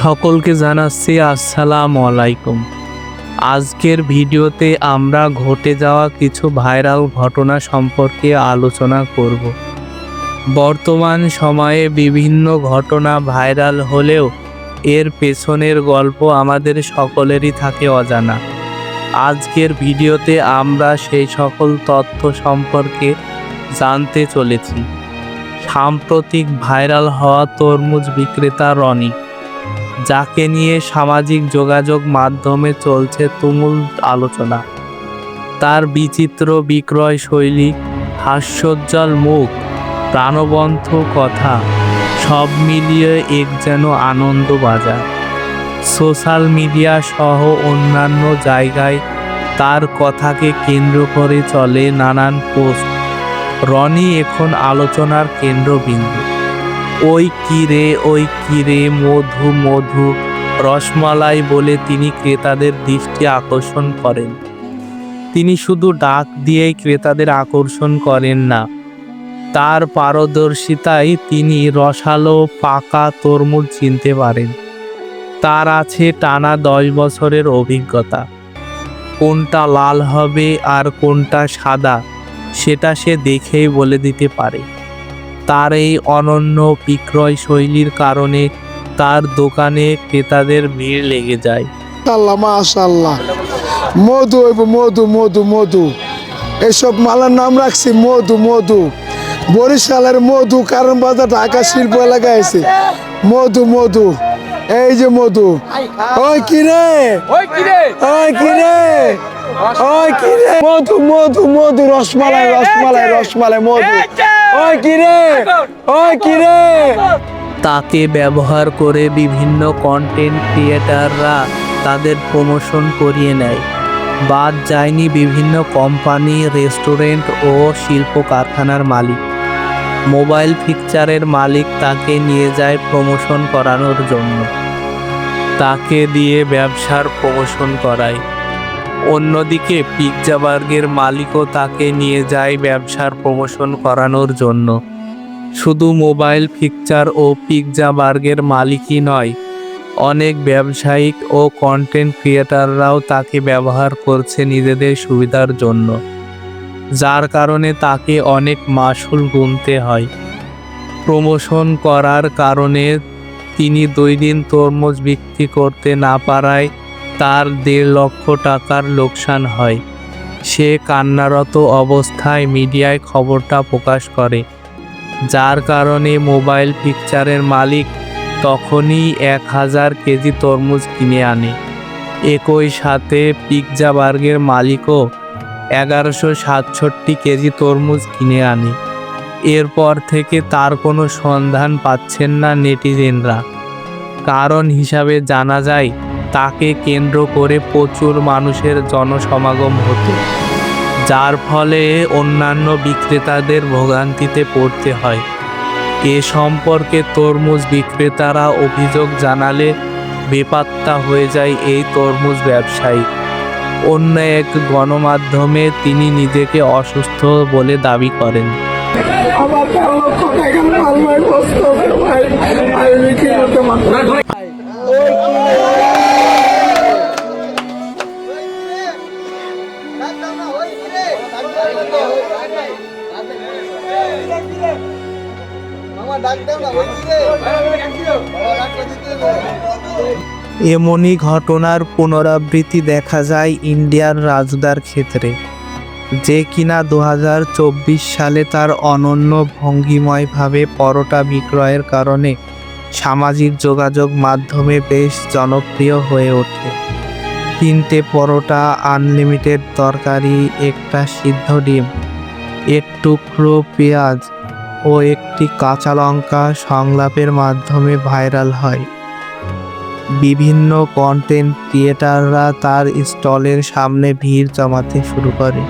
সকলকে জানাচ্ছি আসসালামু আলাইকুম। আজকের ভিডিওতে আমরা ঘটে যাওয়া কিছু ভাইরাল ঘটনা সম্পর্কে আলোচনা করব। বর্তমান সময়ে বিভিন্ন ঘটনা ভাইরাল হলেও এর পেছনের গল্প আমাদের সকলেরই থাকে অজানা। আজকের ভিডিওতে আমরা সেই সকল তথ্য সম্পর্কে জানতে চলেছি। সাম্প্রতিক ভাইরাল হওয়া তরমুজ বিক্রেতা রনি। যাকে নিয়ে সামাজিক যোগাযোগ মাধ্যমে চলছে তুমুল আলোচনা। তার বিচিত্র বিক্রয় শৈলী হাস্যোজ্জ্বল মুখ, প্রাণবন্ত কথা, সব মিলিয়ে এক যেন আনন্দ বাজার সোশ্যাল মিডিয়া সহ অন্যান্য জায়গায় তার কথাকে কেন্দ্র করে চলে নানান পোস্ট। রনি এখন আলোচনার কেন্দ্রবিন্দু। ওই কিরে ওই কিরে মধু মধু। রসমালাই বলে তিনি ক্রেতাদের দৃষ্টি আকর্ষণ করেন। তিনি শুধু ডাক দিয়েই ক্রেতাদের আকর্ষণ করেন না, তার পারদর্শিতায় তিনি রসালো পাকা তরমুজ চিনতে পারেন। তার আছে টানা দশ বছরের অভিজ্ঞতা। কোনটা লাল হবে আর কোনটা সাদা, সেটা সে দেখেই বলে দিতে পারে। তার এই অনন্য বিক্রয় শৈলীর কারণে তার দোকানে ক্রেতাদের ভিড় লেগে যায়। আল্লাহ মাশাল্লাহ মধু মধু মধু মধু। এসব মালার নাম রাখছি মধু মধু। বরিশালের মধু কারণ বাজার ঢাকা শিল্প এলাকায় আছে। মধু মধু। এই যে মধু। ওই কিরে ওই কিরে ওই কিরে ওই কিরে মধু মধু মধু রসমালাই রসমালাই রসমালাই মধু। ওই কিরে ওই কিরে তাকে ব্যবহার করে বিভিন্ন কন্টেন্ট ক্রিয়েটাররা তাদের প্রমোশন করিয়ে নেয়। বাদ যায়নি বিভিন্ন কোম্পানি রেস্টুরেন্ট ও শিল্প কারখানার মালিক। মোবাইল ফিকচারের মালিক তাকে নিয়ে যায় প্রমোশন করানোর জন্য। তাকে দিয়ে ব্যবসার প্রমোশন করায়। অন্যদিকে পিৎজা বার্গের মালিকও তাকে নিয়ে যায় ব্যবসার প্রমোশন করানোর জন্য। শুধু মোবাইল পিকচার ও পিৎজা বার্গের মালিকই নয়, অনেক ব্যবসায়িক ও কন্টেন্ট ক্রিয়েটাররাও তাকে ব্যবহার করছে নিজেদের সুবিধার জন্য, যার কারণে তাকে অনেক মাসুল গুনতে হয়। প্রমোশন করার কারণে তিনি দুই দিন তরমুজ বিক্রি করতে না পারায় তার দেড় লক্ষ টাকার লোকসান হয়। সে কান্নারত অবস্থায় মিডিয়ায় খবরটা প্রকাশ করে। যার কারণে মোবাইল পিকচারের মালিক তখনই এক হাজার কেজি তরমুজ কিনে আনে। একই সাথে পিৎজা বার্গের মালিকও এগারোশো সাতষট্টি কেজি তরমুজ কিনে আনে। এরপর থেকে তার কোনো সন্ধান পাচ্ছেন না নেটিজেনরা। কারণ হিসাবে জানা যায় তাকে কেন্দ্র করে প্রচুর মানুষের জনসমাগম হতো, যার ফলে অন্যান্য বিক্রেতাদের ভোগান্তিতে পড়তে হয়। এ সম্পর্কে তরমুজ বিক্রেতারা অভিযোগ জানালে বেপাত্তা হয়ে যায় এই তরমুজ ব্যবসায়ী। অন্য এক গণমাধ্যমে তিনি নিজেকে অসুস্থ বলে দাবি করেন। আমার এমনই ঘটনার পুনরাবৃত্তি দেখা যায় ইন্ডিয়ার রাজদার ক্ষেত্রে। যে কিনা দু হাজার চব্বিশ সালে তার অনন্য ভঙ্গিময়ভাবে পরোটা বিক্রয়ের কারণে সামাজিক যোগাযোগ মাধ্যমে বেশ জনপ্রিয় হয়ে ওঠে। তিনটে পরোটা আনলিমিটেড তরকারি, একটা সিদ্ধ ডিম, এক টুকরো পেঁয়াজ ও একটি কাঁচা লঙ্কা সংলাপের মাধ্যমে ভাইরাল হয়। বিভিন্ন কন্টেন্ট ক্রিয়েটাররা তার স্টলের সামনে ভিড় জমাতে শুরু করে।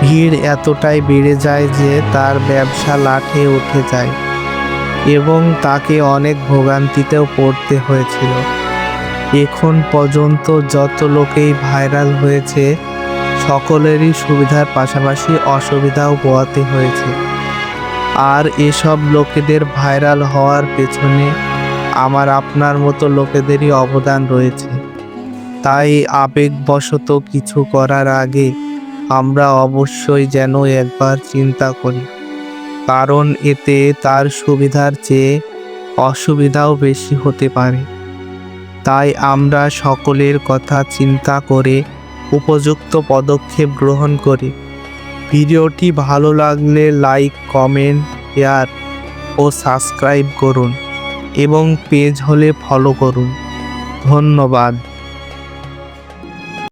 ভিড় এতটাই বেড়ে যায় যে তার ব্যবসা লাঠে উঠে যায় এবং তাকে অনেক ভোগান্তিতেও পড়তে হয়েছিল। এখন পর্যন্ত যত লোকেই ভাইরাল হয়েছে, সকলেরই সুবিধার পাশাপাশি অসুবিধাও পোয়াতে হয়েছে। আর এসব লোকেদের ভাইরাল হওয়ার পেছনে আমার আপনার মতো লোকেদেরই অবদান রয়েছে। তাই আবেগবশত কিছু করার আগে আমরা অবশ্যই যেন একবার চিন্তা করি, কারণ এতে তার সুবিধার চেয়ে অসুবিধাও বেশি হতে পারে। তাই আমরা সকলের কথা চিন্তা করে উপযুক্ত পদক্ষেপ গ্রহণ করি। ভিডিওটি ভালো লাগলে লাইক কমেন্ট শেয়ার ও সাবস্ক্রাইব করুন এবং পেজ হলে ফলো করুন। ধন্যবাদ।